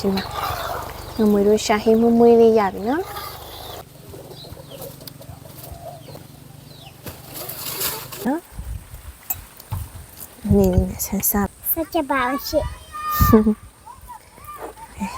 ဒီမှာငမွေတို့ရှာဟင်းမွေးမွေးလေးရပြီနော်နော်နေနေဆန်းစားဆက်ကြပါဦးရှင့်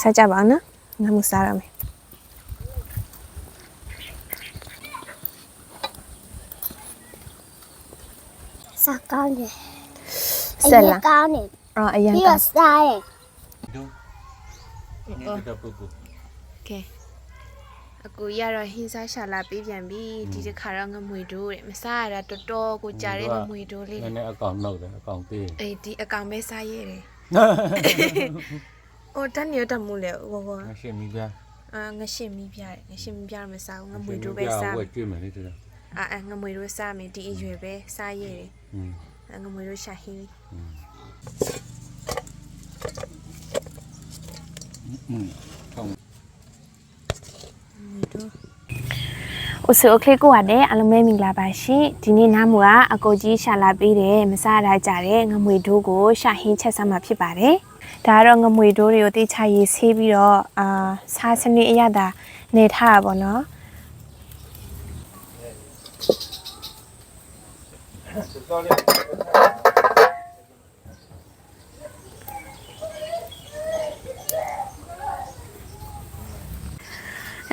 စားကြပါနော်ငါမစားရမယ်စားကောင်းတယ်ဆက်လားကောင်းတယ်အော်အရင်ပြီးကတော့ စားတယ် Ini kita buku. ကဲအကူရတော့ဟင်းစားရှာလာပေးပြန်ပြီဒီတစ်ခါတော့ငမွေတို့တဲ့မစားရတာတော်တော်ကိုကြာတဲ့ငမွေတို့လေး Ini account nol deh, account T. အေးဒီအကောင်ပဲစားရတယ်အော်တန်းနေတမှုလေဘောဘော Masih mija. အာငရှင်းမီးပြတယ်ငရှင်းမီးပြတော့မစားဘူးငမွေတို့ပဲ Mija စား buat cuy mana itu dah. အာအာငမွေတို့စားမယ်ဒီအရွယ်ပဲစားရတယ် Hmm. ငမွေတို့ရှာဟင်း အဆူအခလေးကိုရတယ်အလုံးမဲမင်္ဂလာပါရှင်ဒီနေ့နားမူကအကိုကြီးရှာလာပေးတယ်မစားရကြတဲ့ငမွေဒိုးကိုရှာဟင်းချက်ဆမ်းမှာဖြစ်ပါတယ်ဒါကတော့ငမွေဒိုးတွေကိုတေချာရေးဆေးပြီးတော့အာစားစနစ်အရသာနေထားတာပေါ့နော်တော်တော်လေး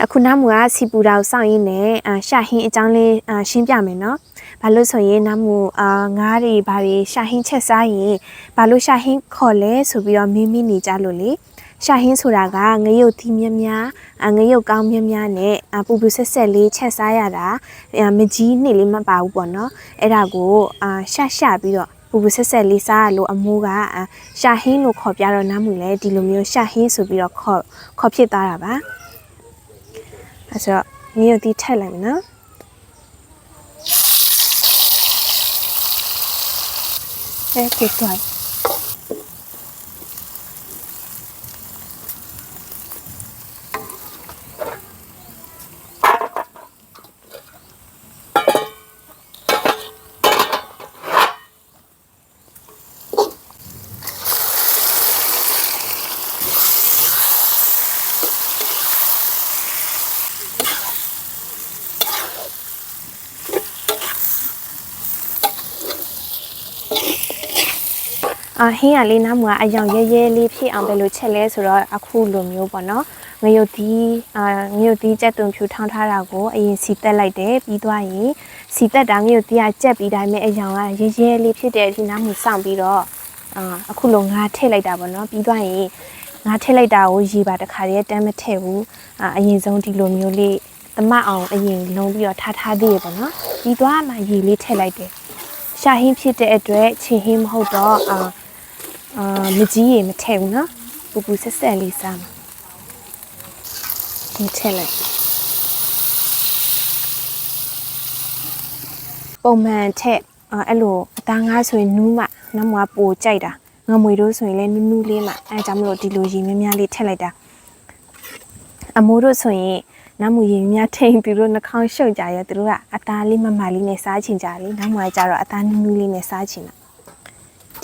အခုနားမူကစီပူတာကိုစောင့်ရင်းနဲ့အာရှာဟင်းအကြောင်းလေးအာရှင်းပြမယ်နော်ဘာလို့ဆိုရင်နားမူအာငားတွေဘာတွေရှာဟင်းချက်စားရင်ဘာလို့ရှာဟင်းခေါ်လဲဆိုပြီးတော့မင်းမင်းနေကြလို့လေရှာဟင်းဆိုတာကငရုတ်သီးမြများများအာငရုတ်ကောင်းမြများနဲ့အာပူပူဆက်ဆက်လေးချက်စားရတာအာမကြီးနှစ်လေးမပါဘူးပေါ့နော်အဲ့ဒါကိုအာရှာရှာပြီးတော့ပူပူဆက်ဆက်လေးစားရလို့အမိုးကအာရှာဟင်းလို့ခေါ်ပြတော့နားမူလဲဒီလိုမျိုးရှာဟင်းဆိုပြီးတော့ခေါ်ခေါ်ဖြစ်သွားတာပါ အဲ့ဆိုတော့ငရုတ်သီးထည့်လိုက်မယ်နော်အဲကိုတွို အာဟင်းရလေးနားမူကအယောင်ရဲရဲလေးဖြစ်အောင်ပဲလို့ချက်လဲဆိုတော့အခုလိုမျိုးပေါ့နော်ငရုတ်သီးအာငရုတ်သီးကြက်သွန်ဖြူထောင်းထားတာကိုအရင်စီတက်လိုက်တယ်ပြီးသွားရင်စီတက်တာငရုတ်သီးကကြက်ပြီးတိုင်းမဲ့အယောင်ကရဲရဲလေးဖြစ်တဲ့အထိနားမူစောင့်ပြီးတော့အာအခုလိုငါထည့်လိုက်တာပေါ့နော်ပြီးသွားရင်ငါထည့်လိုက်တာကိုရေပါတခါတည်းတမ်းမထည့်ဘူးအာအရင်ဆုံးဒီလိုမျိုးလေးသမအောင်အရင်လုံးပြီးတော့ထားထားသေးရပေါ့နော်ပြီးသွားမှရေလေးထည့်လိုက်တယ်ရှာဟင်းဖြစ်တဲ့အတွက်ချင်ဟင်းမဟုတ်တော့အာ အာမကြီးရေမထည့်ဘူးနော်ပူပူဆက်ဆက်လေးစားမှာဒီထည့်လိုက်ပုံမှန်ထက်အာအဲ့လိုအသားငါးဆိုရင်နူးမှနမွားပိုကြိုက်တာငမွေတို့ဆိုရင်လည်းနူးနူးလေးမှအဲဒါကြောင့်မလို့ဒီလိုရေများများလေးထည့်လိုက်တာအမိုးတို့ဆိုရင်နမူရေများထိန်သူတို့နှာခေါင်းရှုပ်ကြရသူတို့ကအသားလေးမမလေးနဲ့စားချင်ကြလေနမွားကြတော့အသားနူးနူးလေးနဲ့စားချင်တာ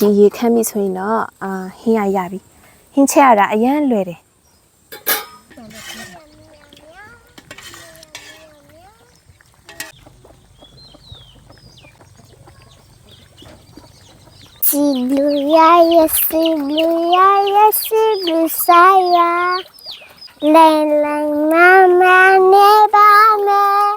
ဒီရေခမ်းပြီဆိုရင်တော့အာဟင်းရရပြီဟင်းချက်ရတာအရန်လွယ်တယ်စီလူရရစီလူရရစီလူဆိုင်ရလဲလဲမမနေပါမယ်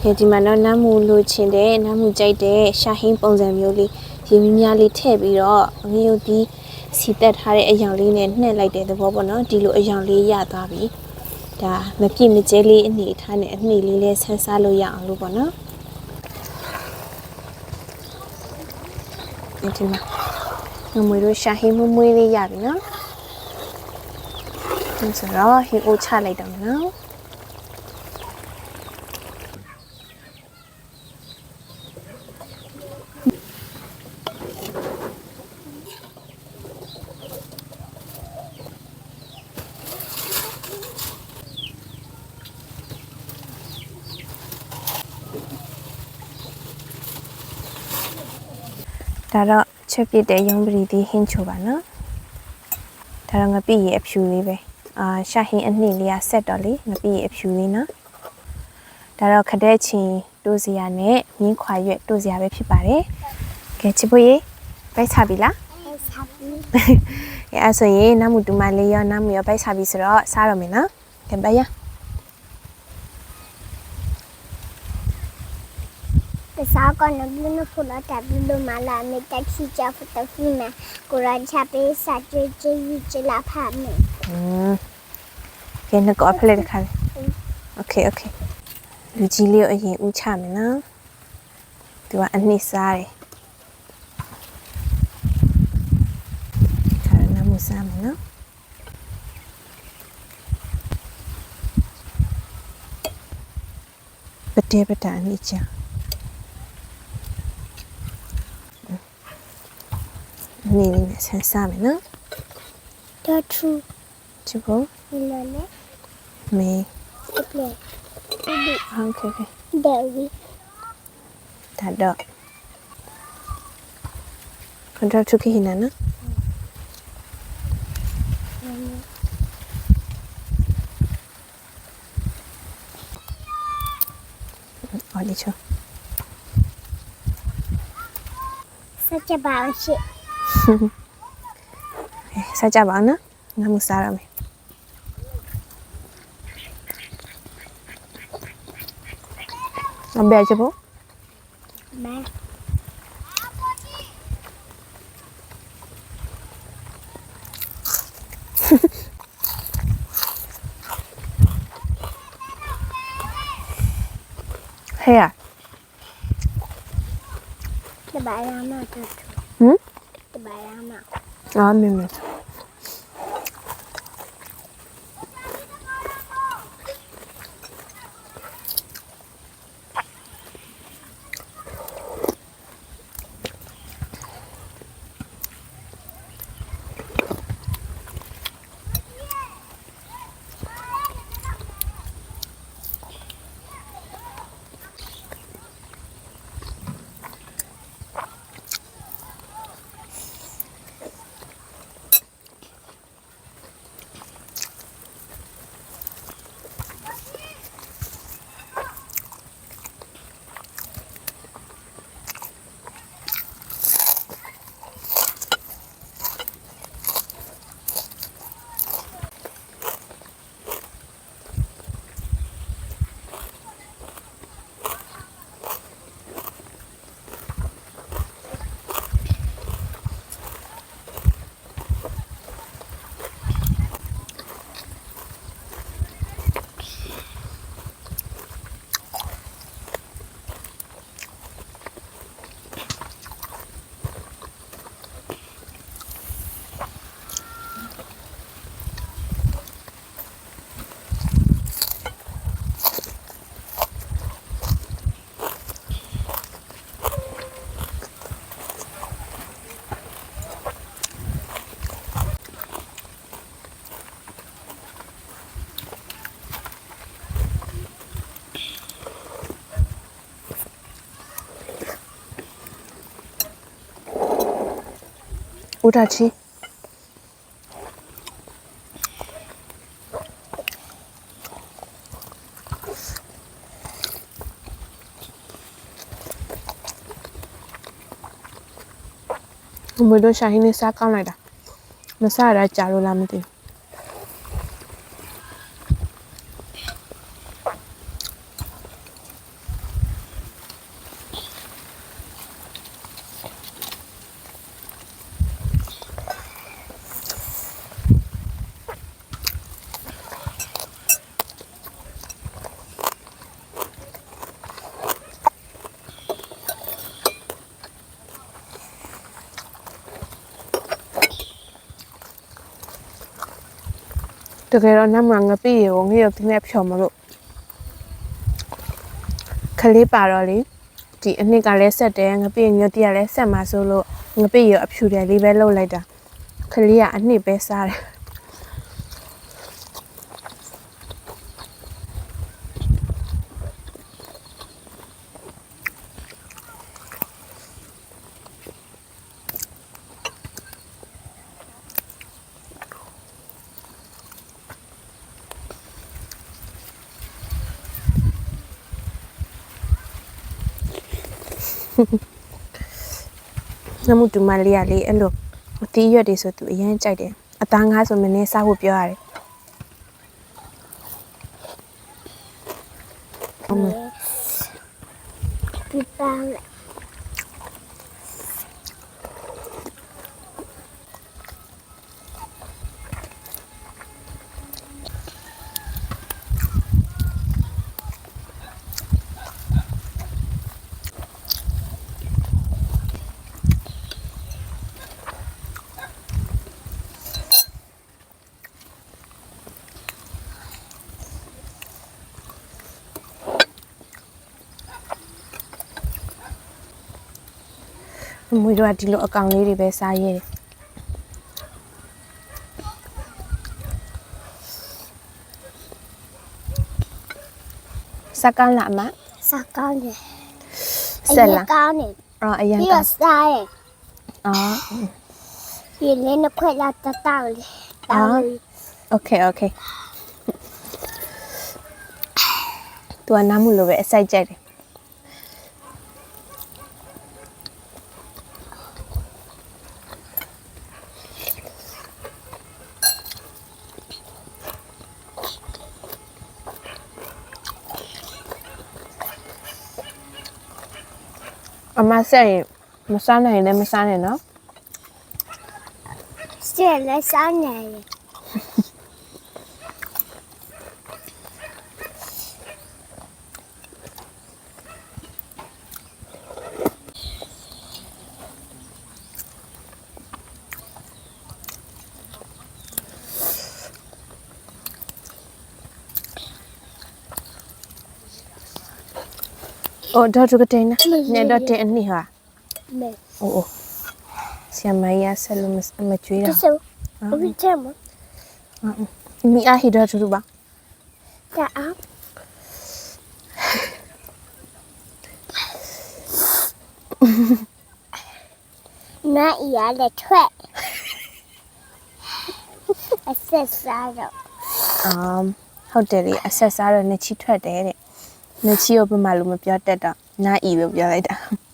ဒီဒီမှာတော့နမ်းမူလိုချင်တယ်နမ်းမူကြိုက်တယ်ရှာဟင်းပုံစံမျိုးလေး ရေမများလေးထည့်ပြီးတော့ငရုတ်ဒီစီတက်ထားတဲ့အယောင်လေးနဲ့နှက်လိုက်တဲ့သဘောပေါ့နော်ဒီလိုအယောင်လေးရသွားပြီဒါမပြည့်မကျဲလေးအနေထားနဲ့အနှိလေးလေးဆန်းစားလို့ရအောင်လို့ပေါ့နော်ဒီမှာငမွေတို့ရှာဟင်းမွေးမွေးလေးရပြီနော်ဒါဆိုတော့ဟင်းအိုးချလိုက်တော့မယ်နော် ဒါတော့ချက်ပစ်တဲ့ရုံးပရီဒီဟင်းချိုပါနော်ဒါတော့ငပိရေအဖြူလေးပဲအာရှာဟင်းအနှိလေးကဆက်တော့လေငပိအဖြူလေးနော်ဒါတော့ခတဲ့ချင်းတိုးစရာနဲ့မြင်းခွာရွက်တိုးစရာပဲဖြစ်ပါတယ်ကဲချစ်ဖို့ရေပိုက်ချပြီလားအဲစားပြီးအဲအဲ့ဆိုရင်နမူတူမလေးရောနမူရောပိုက်ချပြီဆိုတော့စားတော့မယ်နော်ကဲပါရ Pessoal, quando eu no pulo, tá vindo mala, me tá aqui, já puta fina. Curan chapeza, de de de lá pra mim. Hum. Que não gosta de cara. Okay, okay. လူကြီးလေးကိုအရင်ဥချမယ်နော်။သူကအနှစ်စားတယ်။ခါရနမစားမယ်နော်။ပတဲပတာအနိချာ။ အနည်းလေးနဲ့ဆန်းစားမယ်နော်တထူချစ်ဖို့လလေမေစပလေဒီဟုတ်ကဲ့ကဲဒေဝီဒါတော့ control ထုတ်ခိနေနော်အော်ဒီချောစချပါရှိ အဲဆက်ကြပါအောင်နော်ငါမစားရမယ်အဘယ်ချဖို့မဲဟဲ့ရတဘာရမတထူဟမ် တဘာရ မအော်မင်းမင်းဦးတာချီမတို့ရှာဟင်းနဲ့စားကောင်းလိုက်တာမစားရတာကြာလို့လားမသိဘူး တကယ်တော့နမငပိရေကိုငရုတ်တင်းနဲ့ဖြော်မလို့ခလေးပါတော့လေဒီအနှစ်ကလည်းဆက်တယ်ငပိညွတ်တရလည်းဆက်မှာဆိုလို့ငပိရေအဖြူတယ်လေးပဲလှုပ်လိုက်တာခလေးကအနှစ်ပဲစားတယ် နမှုတူမလေးရလေအဲ့လိုအတီးရွက်တွေဆိုသူအရင်ကြိုက်တယ်အသားငါးဆိုမင်းစားဖို့ပြောရတယ်ဟုတ်မယ်ပြပန်း မွေတို့ကဒီလိုအကောင်လေးတွေပဲစားရဲတယ်စကန်းလာမ စားကောင်းတယ် ဆက်လာ ကောင်းတယ် အော်အရင် ပြီး က တော့စားတယ် အော် ဒီလေးနှစ်ခွက်လာတတောက်လေတောက်လေ โอเคโอเคသူကနားမှုလိုပဲအစိုက်ကြိုက်တယ် အမဆက်ရင်မစားနိုင်ရင်လည်းမစားနဲ့နော် ရှယ်လည်းစားနေတယ်။ အော်ဒေါ်တူကတိန်နာ။နဲ့ဒေါ်တင်အနှစ်ဟာမဲ။အိုးအိုးဆီယမရဆက်လို့မမကျွေးဒီတာဆိုဘယ်ချက်မ။မိအားဟီဒေါ်တူပါတာအောင်နားရတဲ့ထွက်အဆက်စားတော့။အမ်ဟုတ်တယ်လေအဆက်စားတော့နှစ်ချီထွက်တယ်တဲ့။ နှစ်ချီကိုဘယ်မှလို့မပြောတတ်တော့နားအီလို့ပြောလိုက်တာ။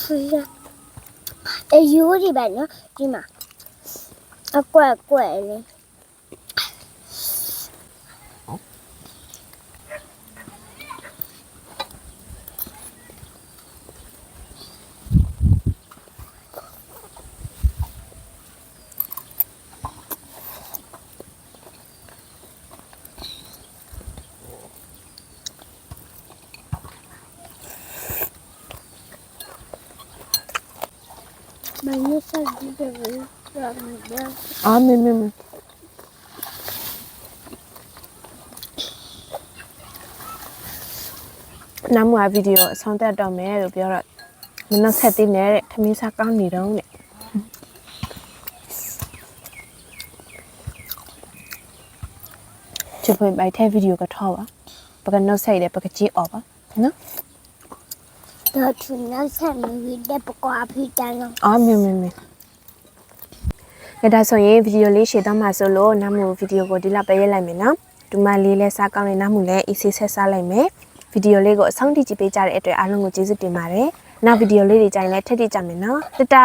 ဆရာအယူဒီပဲနော်ဒီမှာအကွ က်ကွက်လေးမင်းဆက်ဒီပဲရမ်းတယ်အော်မင်းမင်းမင်းနားမွာဗီဒီယိုအဆုံးသတ်တော့မယ်လို့ပြောတော့မနှက်ဆက်သေးနဲ့တဲ့ထမင်းစားကောင်းနေတော့တဲ့ချစ်ဖွင့်ပိုက်တဲ့ဗီဒီယိုကထောက်ပါပကနှုတ်ဆက်ရတဲ့ပကကြီးអော်ပါနော် တော့သူနောက်ဆက်မီတဲ့ပကွာဖိတန်းတော့အော်မင်းမင်းမင်းအဲဒါဆိုရင်ဗီဒီယိုလေးရှေ့သွားမှာဆိုလို့နားမူဗီဒီယိုကိုဒီလောက်ပဲရေးလိုက်မယ်နော်ဒီမလေးလဲစားကောင်းနေနားမူလဲ easy ဆက်စားလိုက်မယ်ဗီဒီယိုလေးကိုအဆုံးထိကြည့်ပေးကြတဲ့အတွက်အားလုံးကိုကျေးဇူးတင်ပါတယ်နောက်ဗီဒီယိုလေးတွေကြိုင်လဲထပ်ထကြမယ်နော်တတာ